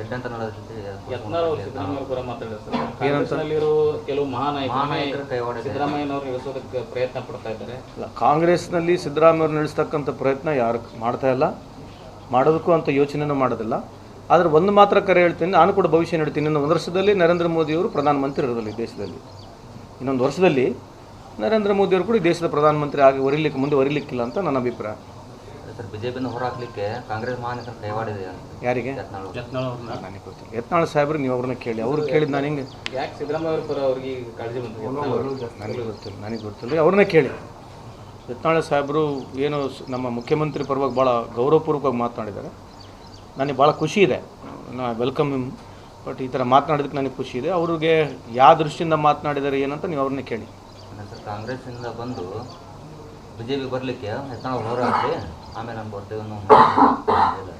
ಯತ್ನಾಳ್ ಅವರು ಸಿದ್ದರಾಮಯ್ಯ ಪರ ಮಾತಾಡಿದ್ರು ಸರ್. ಕಾಂಗ್ರೆಸ್ನಲ್ಲಿರೋ ಕೆಲವು ಮಹಾನಾಯಕರನ್ನೇ ಮಹಾನಾಯಕರ ಕೈವಾಡ ಸಿದ್ದರಾಮಯ್ಯನವರು ಇಳಿಸೋದಕ್ಕೆ ಪ್ರಯತ್ನ ಪಡ್ತಾ ಇದ್ದಾರೆ. ಕಾಂಗ್ರೆಸ್ನಲ್ಲಿ ಸಿದ್ದರಾಮಯ್ಯವ್ರು ನಡೆಸ್ತಕ್ಕಂಥ ಪ್ರಯತ್ನ ಯಾರು ಮಾಡ್ತಾ ಇಲ್ಲ. ಮಾಡೋದಕ್ಕೂ ಅಂತ ಯೋಚನೆನೂ ಮಾಡೋದಿಲ್ಲ. ಆದರೆ ಒಂದು ಮಾತ್ರ ಕರೆ ಹೇಳ್ತೀನಿ ನಾನು ಕೂಡ ಭವಿಷ್ಯ ಹೇಳ್ತೀನಿ ಇನ್ನೊಂದು ವರ್ಷದಲ್ಲಿ ನರೇಂದ್ರ ಮೋದಿಯವರು ಪ್ರಧಾನಮಂತ್ರಿ ಇರೋದಿಲ್ಲ ಈ ದೇಶದಲ್ಲಿ. ಇನ್ನೊಂದು ವರ್ಷದಲ್ಲಿ ನರೇಂದ್ರ ಮೋದಿಯವರು ಕೂಡ ಈ ದೇಶದ ಪ್ರಧಾನಮಂತ್ರಿ ಆಗಿ ಒರಿಲಿಕ್ಕೆ ಮುಂದೆ ಒರಿಲಿಕ್ಕಿಲ್ಲ ಅಂತ ನನ್ನ ಅಭಿಪ್ರಾಯ. ಸರ್ ಬಿಜೆಪಿಯಿಂದ ಹೊರ ಹಾಕ್ಲಿಕ್ಕೆ ಕಾಂಗ್ರೆಸ್ ಮಹಾನಾಯಕರ ಕೈವಾಡಿದೆ ಯಾರಿಗೆ? ಯತ್ನಾಳ್. ನನಗೆ ಗೊತ್ತಿಲ್ಲ. ಯತ್ನಾಳ್ ಸಾಹೇಬ್ರು ನೀವು ಅವ್ರನ್ನ ಕೇಳಿ. ಅವ್ರು ಕೇಳಿದ್ ನಾನು ಹಿಂಗೆ? ಯಾಕೆ ಸಿದ್ದರಾಮಯ್ಯ ಅವ್ರ ಪರ ಅವ್ರಿಗೆ ಕಾಳಜಿ ಬಂತು? ನನಗೆ ಗೊತ್ತಿಲ್ಲ. ನನಗೆ ಗೊತ್ತಿಲ್ಲ. ಅವ್ರನ್ನ ಕೇಳಿ. ಯತ್ನಾಳ ಸಾಹೇಬರು ಏನು ನಮ್ಮ ಮುಖ್ಯಮಂತ್ರಿ ಪರವಾಗಿ ಭಾಳ ಗೌರವಪೂರ್ವಕವಾಗಿ ಮಾತನಾಡಿದ್ದಾರೆ. ನನಗೆ ಭಾಳ ಖುಷಿ ಇದೆ. ನಾ ವೆಲ್ಕಮ್ ಹಿಮ್. ಬಟ್ ಈ ಥರ ಮಾತನಾಡೋದಕ್ಕೆ ನನಗೆ ಖುಷಿ ಇದೆ. ಅವ್ರಿಗೆ ಯಾವ ದೃಷ್ಟಿಯಿಂದ ಮಾತನಾಡಿದ್ದಾರೆ ಏನಂತ ನೀವು ಅವ್ರನ್ನ ಕೇಳಿ. ಕಾಂಗ್ರೆಸ್ಸಿಂದ ಬಂದು ಬಿಜೆಪಿ ಬರಲಿಕ್ಕೆ ಯತ್ನಾಳ ಹೊರ ಹಾಕಿ ಆಮೇಲೆ ನಮ್ಮ ಬರ್ತೇವೆ ಅನ್ನೋ ಒಂದು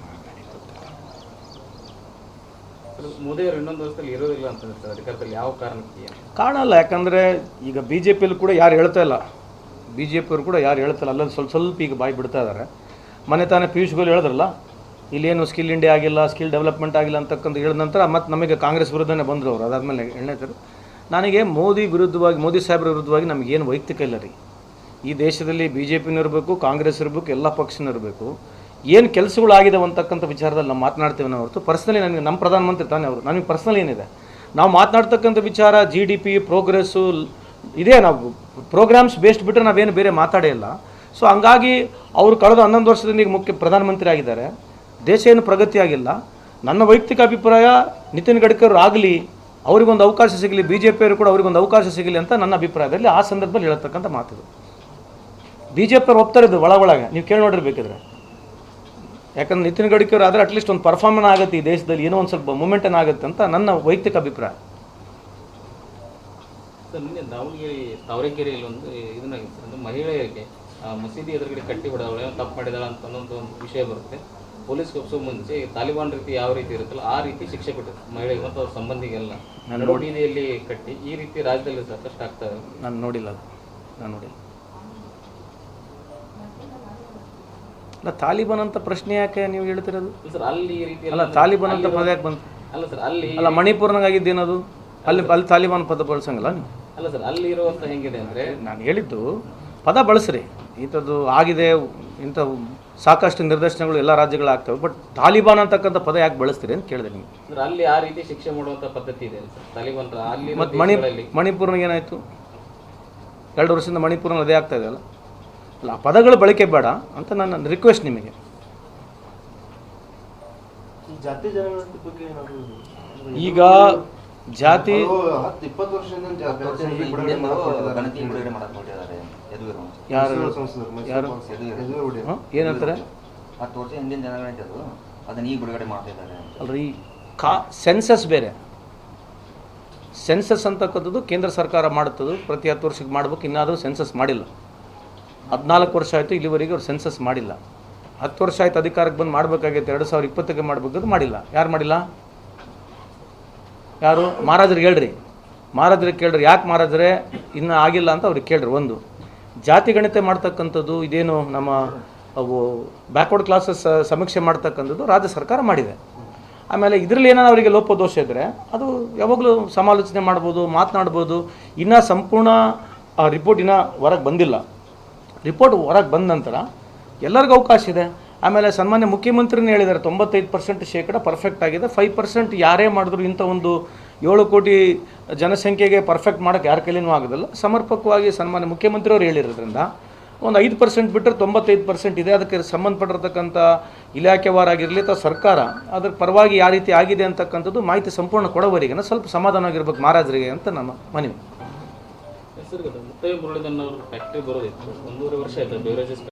ಸರ್, ಮೋದಿ ಅವರು ಇನ್ನೊಂದು ವರ್ಷದಲ್ಲಿ ಇರೋದಿಲ್ಲ ಅಂತ ಸರ್ ಅಧಿಕಾರದಲ್ಲಿ ಯಾವ ಕಾರಣಕ್ಕೆ ಕಾಣಲ್ಲ ಯಾಕಂದರೆ ಈಗ ಬಿ ಜೆ ಪಿಯಲ್ಲಿ ಕೂಡ ಯಾರು ಹೇಳ್ತಾ ಇಲ್ಲ. ಬಿ ಜೆ ಪಿಯವರು ಕೂಡ ಯಾರು ಹೇಳ್ತಾ ಇಲ್ಲ. ಅಲ್ಲ ಸ್ವಲ್ಪ ಸ್ವಲ್ಪ ಈಗ ಬಾಯಿ ಬಿಡ್ತಾ ಇದ್ದಾರೆ ಮನೆ ತಾನೇ ಪಿಯೂಷ್ ಗೋಲ್ ಹೇಳಿದ್ರಲ್ಲ ಇಲ್ಲೇನು ಸ್ಕಿಲ್ ಇಂಡಿಯಾ ಆಗಿಲ್ಲ ಸ್ಕಿಲ್ ಡೆವಲಪ್ಮೆಂಟ್ ಆಗಿಲ್ಲ ಅಂತಕ್ಕಂಥ ಹೇಳಿದ ನಂತರ ಮತ್ತೆ ನಮಗೆ ಕಾಂಗ್ರೆಸ್ ವಿರುದ್ಧನೇ ಬಂದರು ಅವರು. ಅದಾದಮೇಲೆ ಎಣ್ಣೆ ನನಗೆ ಮೋದಿ ವಿರುದ್ಧವಾಗಿ ಮೋದಿ ಸಾಹೇಬ್ರ ವಿರುದ್ಧವಾಗಿ ನಮಗೇನು ವೈಯಕ್ತಿಕ ಇಲ್ಲ ರೀ. ಈ ದೇಶದಲ್ಲಿ ಬಿ ಜೆ ಪಿನೂ ಇರಬೇಕು, ಕಾಂಗ್ರೆಸ್ ಇರಬೇಕು, ಎಲ್ಲ ಪಕ್ಷನೂ ಇರಬೇಕು. ಏನು ಕೆಲಸಗಳಾಗಿದೆ ಅಂತಕ್ಕಂಥ ವಿಚಾರದಲ್ಲಿ ನಾವು ಮಾತನಾಡ್ತೇವೆ ನಾವು ಹೊರತು ಪರ್ಸ್ನಲಿ ನನಗೆ ನಮ್ಮ ಪ್ರಧಾನಮಂತ್ರಿ ತಾನೇ ಅವರು. ನನಗೆ ಪರ್ಸ್ನಲ್ ಏನಿದೆ? ನಾವು ಮಾತನಾಡ್ತಕ್ಕಂಥ ವಿಚಾರ ಜಿ ಡಿ ಪಿ ಪ್ರೋಗ್ರೆಸ್ಸು ಇದೇ ನಾವು ಪ್ರೋಗ್ರಾಮ್ಸ್ ಬೇಸ್ಡ್ ಬಿಟ್ಟರೆ ನಾವೇನು ಬೇರೆ ಮಾತಾಡೇ ಇಲ್ಲ. ಸೊ ಹಂಗಾಗಿ ಅವರು ಕಳೆದ ಹನ್ನೊಂದು ವರ್ಷದಿಂದ ಈಗ ಮುಖ್ಯ ಪ್ರಧಾನಮಂತ್ರಿ ಆಗಿದ್ದಾರೆ. ದೇಶ ಏನು ಪ್ರಗತಿ ಆಗಿಲ್ಲ. ನನ್ನ ವೈಯಕ್ತಿಕ ಅಭಿಪ್ರಾಯ, ನಿತಿನ್ ಗಡ್ಕರ್ ಆಗಲಿ, ಅವರಿಗೊಂದು ಅವಕಾಶ ಸಿಗಲಿ ಬಿ ಜೆ ಪಿಯವರು ಕೂಡ ಅವರಿಗೊಂದು ಅವಕಾಶ ಸಿಗಲಿ ಅಂತ ನನ್ನ ಅಭಿಪ್ರಾಯದಲ್ಲಿ ಆ ಸಂದರ್ಭದಲ್ಲಿ ಹೇಳತಕ್ಕಂಥ ಮಾತಿದು. ಬಿ ಜೆ ಪಿಯವ್ರು ಒಪ್ತಾರೆ ಇದು ಒಳ ಒಳಗೆ. ನೀವು ಕೇಳಿ ನೋಡಿರ್ಬೇಕಿದ್ರೆ. ಯಾಕಂದ್ರೆ ನಿತಿನ್ ಅವರು ಆದರೆ ಅಟ್ಲೀಸ್ಟ್ ಒಂದು ಪರ್ಫಾರ್ಮೆನ್ಸ್ ಆಗುತ್ತೆ ಈ ದೇಶದಲ್ಲಿ ಏನೋ ಒಂದು ಸ್ವಲ್ಪ ಮೂಮೆಂಟ್ ಆಗುತ್ತೆ ಅಂತ ನನ್ನ ವೈಯಕ್ತಿಕ ಅಭಿಪ್ರಾಯ. ನಿನ್ನೆ ದಾವಣಗೆರೆ ತಾವರೆಕೆರೆಯಲ್ಲಿ ಒಂದು ಇದನ್ನಾಗಿತ್ತು ಒಂದು ಮಹಿಳೆಯರಿಗೆ ಮಸೀದಿ ಎದುರುಗಡೆ ಕಟ್ಟಿ ಏನೋ ತಪ್ಪು ಮಾಡಿದಾಳ ಅಂತ ಅನ್ನೋದು ಒಂದು ವಿಷಯ ಬರುತ್ತೆ. ಪೊಲೀಸ್ ಕಪ್ಸೋ ಮುಂಚೆ ತಾಲಿಬಾನ್ ರೀತಿ ಯಾವ ರೀತಿ ಇರುತ್ತಲ್ಲ ಆ ರೀತಿ ಶಿಕ್ಷೆ ಕೊಟ್ಟಿದೆ ಮಹಿಳೆಗೆ ಮತ್ತು ಅವ್ರ ಸಂಬಂಧಿಗೆಲ್ಲ. ನಾನು ಕಟ್ಟಿ ಈ ರೀತಿ ರಾಜ್ಯದಲ್ಲಿ ಸಾಕಷ್ಟು ಆಗ್ತಾ ಇದೆ. ನಾನು ನೋಡಿಲ್ಲ ಅದು. ನಾನು ನೋಡಿಲ್ಲ. ಅಲ್ಲ ತಾಲಿಬಾನ್ ಅಂತ ಪ್ರಶ್ನೆ ಯಾಕೆ ನೀವು ಹೇಳ್ತಿರೋದು? ಸರ್ ಅಲ್ಲಿ ರೀತಿ ಅಲ್ಲ ತಾಲಿಬಾನ್ ಅಂತ ಪದ ಯಾಕೆ ಬಂತು? ಅಲ್ಲ ಸರ್ ಅಲ್ಲಿ ಅಲ್ಲ ಮಣಿಪುರ್ನಾಗಿದ್ದೇನದು ಅಲ್ಲಿ ಅಲ್ಲಿ ತಾಲಿಬಾನ್ ಪದ ಬಳಸಂಗಲ್ಲ ನೀವು? ಅಲ್ಲ ಸರ್ ಅಲ್ಲಿ ಇರುವಂತ ಹೆಂಗಿದೆ ಅಂದ್ರೆ ನಾನು ಹೇಳಿದ್ದು ಪದ ಬಳಸ್ರಿ. ಇಂಥದ್ದು ಆಗಿದೆ ಇಂಥ ಸಾಕಷ್ಟು ನಿರ್ದೇಶನಗಳು ಎಲ್ಲ ರಾಜ್ಯಗಳು ಆಗ್ತವೆ ಬಟ್ ತಾಲಿಬಾನ್ ಅಂತಕ್ಕಂಥ ಪದ ಯಾಕೆ ಬಳಸ್ತೀರಿ ಅಂತ ಕೇಳಿದೆ ನೀವು ಸರ್ ಅಲ್ಲಿ ಆ ರೀತಿ ಶಿಕ್ಷೆ ಮಾಡುವಂತ ಪದ್ಧತಿ ಇದೆ ತಾಲಿಬಾನ್ ಅಲ್ಲಿ ಮತ್ತು ಮಣಿ ಮಣಿಪುರ್ನಾಗ ಏನಾಯಿತು? ಎರಡು ವರ್ಷದಿಂದ ಮಣಿಪುರ್ನಲ್ಲಿ ಅದೇ ಆಗ್ತಾ ಇದೆ ಅಲ್ಲ ಪದಗಳ ಬಳಕೆ ಬೇಡ ಅಂತ ನನ್ನ ರಿಕ್ವೆಸ್ಟ್ ನಿಮಗೆ. ಜಾತಿ ಜನಗಣತಿ ಬಗ್ಗೆ ಏನಾದ್ರು ಈಗ ಜಾತಿ ಹತ್ತು ಇಪ್ಪತ್ತು ವರ್ಷದಿಂದ ಜಾತಿ ಬಿಡುಗಡೆ ಮಾಡಕ್ ಗಣತಿ ಬಿಡುಗಡೆ ಮಾಡಕ್ ಹೊರಟಿದ್ದಾರೆ ಯದುವೀರು ಯಾರು? ಮೈಸೂರು ಸಂಸದರು, ಮೈಸೂರು ಯಾರು? ಸಂಸದರು, ಯದುವೀರ್ ಒಡೆಯರ್. ಹಾಂ? ಏನಂತಾರೆ ಹತ್ತು ವರ್ಷ ಹಿಂದಿನ ಜನಗಣತಿ ಅದು. ಅದನ್ನ ಈಗ ಬಿಡುಗಡೆ ಮಾಡ್ತಾ ಇದ್ದಾರೆ ಅಲ್ರಿ ಕಾ ಸೆನ್ಸಸ್ ಬೇರೆ. ಸೆನ್ಸಸ್ ಅಂತಕ್ಕಂಥದ್ದು ಕೇಂದ್ರ ಸರ್ಕಾರ ಮಾಡುತ್ತದು. ಪ್ರತಿ ಹತ್ತು ವರ್ಷಕ್ಕೆ ಮಾಡ್ಬೇಕು ಇನ್ನಾದರೂ ಸೆನ್ಸಸ್ ಮಾಡಿಲ್ಲ. ಹದಿನಾಲ್ಕು ವರ್ಷ ಆಯಿತು ಇಲ್ಲಿವರೆಗೆ ಅವ್ರು ಸೆನ್ಸಸ್ ಮಾಡಿಲ್ಲ. ಹತ್ತು ವರ್ಷ ಆಯಿತು ಅಧಿಕಾರಕ್ಕೆ ಬಂದು ಮಾಡಬೇಕಾಗಿತ್ತು, ಎರಡು ಸಾವಿರ ಇಪ್ಪತ್ತಕ್ಕೆ ಮಾಡಬೇಕಾದ್ರು ಮಾಡಿಲ್ಲ. ಯಾರು ಮಾಡಿಲ್ಲ? ಯಾರು? ಮಹಾರಾಜರಿಗೆ ಹೇಳ್ರಿ ಮಹಾರಾಜರಿಗೆ ಕೇಳ್ರಿ. ಯಾಕೆ ಮಹಾರಾಜರೇ? ಇನ್ನೂ ಆಗಿಲ್ಲ ಅಂತ ಅವ್ರಿಗೆ ಕೇಳ್ರಿ ಒಂದು. ಜಾತಿ ಗಣತೆ ಮಾಡ್ತಕ್ಕಂಥದ್ದು ಇದೇನು ನಮ್ಮ ಅವು ಬ್ಯಾಕ್ವರ್ಡ್ ಕ್ಲಾಸಸ್ ಸಮೀಕ್ಷೆ ಮಾಡ್ತಕ್ಕಂಥದ್ದು ರಾಜ್ಯ ಸರ್ಕಾರ ಮಾಡಿದೆ. ಆಮೇಲೆ ಇದರಲ್ಲಿ ಏನಾದ್ರು ಅವರಿಗೆ ಲೋಪದೋಷ ಇದ್ದರೆ ಅದು ಯಾವಾಗಲೂ ಸಮಾಲೋಚನೆ ಮಾಡ್ಬೋದು, ಮಾತನಾಡ್ಬೋದು. ಇನ್ನೂ ಸಂಪೂರ್ಣ, ಆ ರಿಪೋರ್ಟ್ ಇನ್ನೂ ಹೊರಗೆ ಬಂದಿಲ್ಲ. ರಿಪೋರ್ಟ್ ಹೊರಗೆ ಬಂದ ನಂತರ ಎಲ್ಲರಿಗೂ ಅವಕಾಶ ಇದೆ. ಆಮೇಲೆ ಸನ್ಮಾನ್ಯ ಮುಖ್ಯಮಂತ್ರಿನೇ ಹೇಳಿದ್ದಾರೆ ತೊಂಬತ್ತೈದು ಪರ್ಸೆಂಟ್ ಶೇಕಡ ಪರ್ಫೆಕ್ಟ್ ಆಗಿದೆ. ಫೈವ್ ಪರ್ಸೆಂಟ್ ಯಾರೇ ಮಾಡಿದ್ರು ಇಂಥ ಒಂದು ಏಳು ಕೋಟಿ ಜನಸಂಖ್ಯೆಗೆ ಪರ್ಫೆಕ್ಟ್ ಮಾಡೋಕ್ಕೆ ಯಾರ ಕೈಲಿನೂ ಆಗೋದಿಲ್ಲ. ಸಮರ್ಪಕವಾಗಿ ಸನ್ಮಾನ್ಯ ಮುಖ್ಯಮಂತ್ರಿಯವರು ಹೇಳಿರೋದ್ರಿಂದ ಒಂದು ಐದು ಪರ್ಸೆಂಟ್ ಬಿಟ್ಟರೆ ತೊಂಬತ್ತೈದು ಪರ್ಸೆಂಟ್ ಇದೆ. ಅದಕ್ಕೆ ಸಂಬಂಧಪಟ್ಟಿರ್ತಕ್ಕಂಥ ಇಲಾಖೆವಾರಾಗಿರಲಿ ಅಥವಾ ಸರ್ಕಾರ ಅದ್ರ ಪರವಾಗಿ ಯಾವ ರೀತಿ ಆಗಿದೆ ಅಂತಕ್ಕಂಥದ್ದು ಮಾಹಿತಿ ಸಂಪೂರ್ಣ ಕೊಡೋವರೆಗೆ ಸ್ವಲ್ಪ ಸಮಾಧಾನವಾಗಿರ್ಬೇಕು ಮಹಾರಾಜರಿಗೆ ಅಂತ ನಮ್ಮ ಮನವಿ. ಹೆಸರು ಮುತ್ತಯ್ಯ ಮುರಳೀಧರನ್ ಫ್ಯಾಕ್ಟ್ರಿ ಬರೋದಿತ್ತು ಒಂದೂವರೆ ವರ್ಷ ಆಯ್ತು ಬೇವರೇಜಸ್